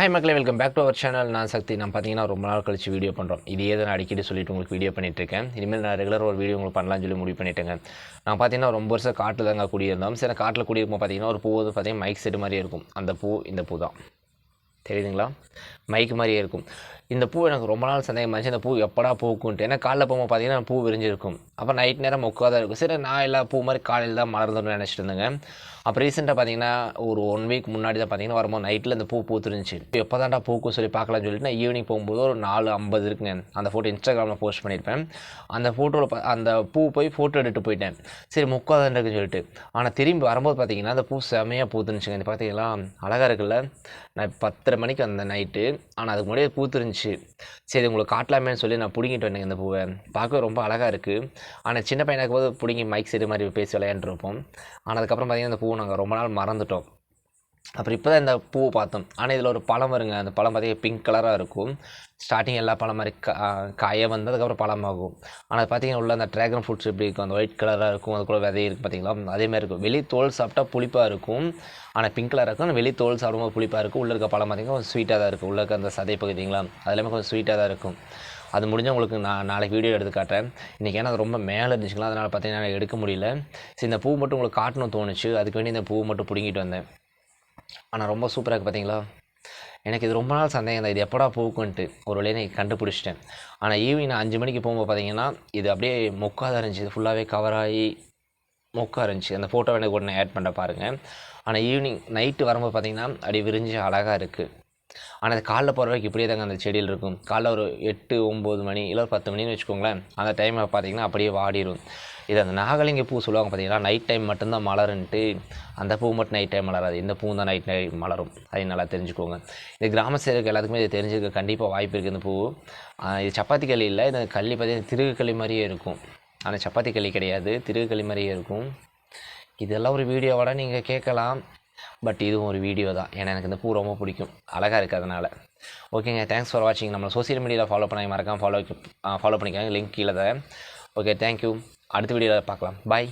Hi மக்களே welcome back to our channel நான் சக்தி. நான் பார்த்தீங்கன்னா ரொம்ப நாள் கழிச்சு வீடியோ பண்ணுறோம் இதே தான் நான் அடிக்கடி சொல்லிட்டு உங்களுக்கு வீடியோ பண்ணிட்டுருக்கேன் இனிமேல் நான் ரெகுலர் ஒரு வீடியோ உங்களுக்கு பண்ணலாம்னு சொல்லி முடிவு பண்ணிட்டேங்க நான் பார்த்தீங்கன்னா ரொம்ப வருஷம் காட்டில் தாங்க குடியிருந்தோம். சரி காட்டில் குடியிருக்கும் பார்த்தீங்கன்னா ஒரு பூ வந்து பார்த்தீங்கன்னா மைக் செட் மாதிரி இருக்கும். அந்த பூ இந்த பூ தான். தெரியுதுங்களா? மைக்கு மாதிரியே இருக்கும். இந்த பூ எனக்கு ரொம்ப நாள் சந்தேகம் இருந்துச்சு. இந்த பூ எப்படா பூக்குன்ட்டு. ஏன்னா காலைல போகும்போது பார்த்தீங்கன்னா பூ விரிஞ்சிருக்கும். அப்போ நைட் நேரம் தான் இருக்கும். சரி நான் எல்லா பூ மாதிரி காலையில் தான் மலர்ந்துன்னு நினச்சிட்டு இருந்தேங்க. அப்போ ரீசெண்டாக பார்த்தீங்கன்னா ஒரு ஒன் வீக் முன்னாடி தான் பார்த்தீங்கன்னா வரும்போது நைட்டில் இந்த பூ பூத்துருந்துச்சு. எப்போ தான்டா பூக்கும் சொல்லி பார்க்கலாம்னு சொல்லிட்டு நான் ஈவினிங் போகும்போது ஒரு நாலு ஐம்பது இருக்குங்க. அந்த ஃபோட்டோ இன்ஸ்டாகிராமில் போஸ்ட் பண்ணியிருப்பேன். அந்த ஃபோட்டோவில் அந்த பூ போய் ஃபோட்டோ எடுத்து போயிட்டேன். சரி முக்காதான் இருக்குன்னு சொல்லிட்டு. ஆனால் திரும்பி வரும்போது பார்த்தீங்கன்னா அந்த பூ செமையாக பூத்துருந்துச்சுங்க. பார்த்தீங்களா அழகாக இருக்குல்ல? நான் பத்து பத்தரை மணிக்கு வந்தேன் நைட்டு ஆனால் அதுக்கு முன்னாடியே பூத்துருந்துச்சு சரி உங்களுக்கு காட்டலாமேன்னு சொல்லி நான் பிடுங்கிட்டு வந்தேங்க இந்த பூவை. பார்க்க ரொம்ப அழகாக இருக்குது ஆனால் சின்ன பையனாக போது பிடுங்கி மைக் செடி மாதிரி பேசி விளையாண்டுருப்போம். ஆனால் அதுக்கப்புறம் பார்த்திங்கன்னா இந்த பூவை நாங்கள் ரொம்ப நாள் மறந்துட்டோம். அப்புறம் இப்போ தான் இந்த பூவை பார்த்தோம். ஆனால் இதில் ஒரு பழம் வருங்க. அந்த பழம் பார்த்தீங்கன்னா பிங்க் கலராக இருக்கும். ஸ்டார்டிங் எல்லா பழம் மாதிரி கா காய வந்து அதுக்கப்புறம் பழமாகும் ஆனால் பார்த்தீங்கன்னா உள்ள அந்த ட்ராகன் ஃப்ரூட்ஸ் எப்படி இருக்கும்? அந்த ஒயிட் கலராக இருக்கும். அது கூட விதை இருக்குது பார்த்தீங்களா அதே மாதிரி இருக்கும். வெளி தோல் சாப்பிட்டா புளிப்பாக இருக்கும். ஆனால் பிங்க் கலராக இருக்கும். வெளி தோல் சாப்பிடும்போது புளிப்பாக இருக்கும். உள்ளே இருக்க பழம் பார்த்தீங்கன்னா கொஞ்சம் ஸ்வீட்டாக தான் இருக்கும். உள்ளே இருக்க அந்த சதை பகுதிங்களா? அது எல்லாமே கொஞ்சம் ஸ்வீட்டாக தான் இருக்கும். அது முடிஞ்சால் உங்களுக்கு நான் நாளைக்கு வீடியோ எடுத்து காட்டுறேன். இன்றைக்கி ஏன்னா அது ரொம்ப மேலே இருந்துச்சுங்களா? அதனால் பார்த்தீங்கன்னா எடுக்க முடியல. சரி இந்த பூ மட்டும் உங்களுக்கு காட்டணும் தோணுச்சு. அதுக்கு வேண்டி இந்த பூ மட்டும் பிடுங்கிட்டு வந்தேன். ஆனால் ரொம்ப சூப்பராக இருக்குது பார்த்தீங்களா எனக்கு இது ரொம்ப நாள் சந்தேகம் தான். இது எப்படா போகுன்ட்டு ஒரு வழியை நான் கண்டுபிடிச்சிட்டேன். ஆனால் ஈவினிங் நான் அஞ்சு மணிக்கு போகும்போது பார்த்தீங்கன்னா இது அப்படியே மொக்காக தான் இருந்துச்சு. இது ஃபுல்லாகவே கவர் ஆகி மொக்கா இருந்துச்சு. அந்த ஃபோட்டோ எனக்கு உடனே ஆட் பண்ண பாருங்கள் ஆனால் ஈவினிங் நைட்டு வரும்போது பார்த்தீங்கன்னா அப்படியே விரிஞ்சு அழகாக இருக்குது ஆனால் அது காலைல போகிற வரைக்கும் இப்படியே தாங்க அந்த செடியில் இருக்கும். காலைல ஒரு எட்டு ஒம்பது மணி இல்லை ஒரு பத்து மணின்னு வச்சுக்கோங்களேன். அந்த டைமில் பார்த்தீங்கன்னா அப்படியே வாடிடும் இது அந்த நாகலிங்க பூ சொல்லுவாங்க பார்த்தீங்கன்னா நைட் டைம் மட்டும்தான் மலருன்ட்டு. அந்த பூ மட்டும் நைட் டைம் மலராது. இந்த பூ தான் நைட் நைட் மலரும். அதை நல்லா தெரிஞ்சுக்கோங்க. இது கிராம சைடுக்கு எல்லாத்துக்குமே இது தெரிஞ்சுக்க கண்டிப்பாக வாய்ப்பு இருக்குது இந்த பூ. இது சப்பாத்தி களி இல்லை. இந்த கள்ளி பார்த்தீங்கன்னா திருகு களி மாதிரியே இருக்கும். ஆனால் சப்பாத்தி களி கிடையாது. திருகு களி மாதிரியே இருக்கும். இதெல்லாம் ஒரு வீடியோவோட நீங்கள் கேட்கலாம். பட் இதுவும் ஒரு வீடியோ தான். ஏன்னா எனக்கு இந்த பூ ரொம்ப பிடிக்கும். அழகாக இருக்குது அதனால். ஓகேங்க தேங்க்ஸ் ஃபார் வாட்சிங் நம்ம சோசியல் மீடியாவில் ஃபாலோ பண்ணி மறக்காமல் ஃபாலோ ஃபாலோ பண்ணிக்காங்க. லிங்க் கீழே தரேன். ஓகே தேங்க்யூ அடுத்த வீடியோவில் பார்க்கலாம். பாய்